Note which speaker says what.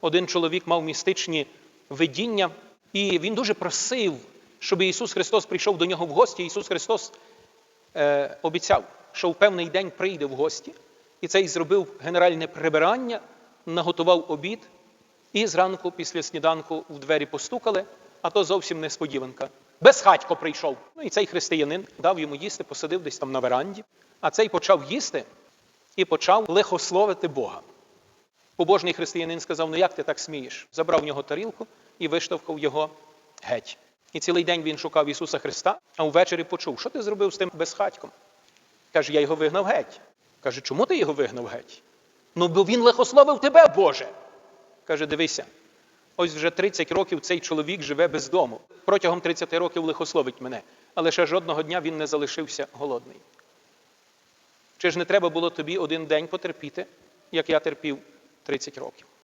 Speaker 1: один чоловік мав містичні видіння, і він дуже просив, щоб Ісус Христос прийшов до нього в гості. Ісус Христос е, обіцяв, що в певний день прийде в гості, і цей зробив генеральне прибирання, наготував обід, і зранку, після сніданку, в двері постукали, а то зовсім несподіванка. Безхатько прийшов. Ну і цей християнин дав йому їсти, посадив десь там на веранді, а цей почав їсти і почав лихословити Бога. Побожний християнин сказав: ну як ти так смієш? Забрав в нього тарілку і виштовхав його геть. І цілий день він шукав Ісуса Христа, а ввечері почув, що ти зробив з тим безхатьком? Каже, я його вигнав геть. Каже, чому ти його вигнав геть? Ну, бо він лихословив тебе, Боже. Каже, дивися, ось вже 30 років цей чоловік живе без дому. Протягом 30 років лихословить мене, але ще жодного дня він не залишився голодний. Чи ж не треба було тобі один день потерпіти, як я терпів 30 років?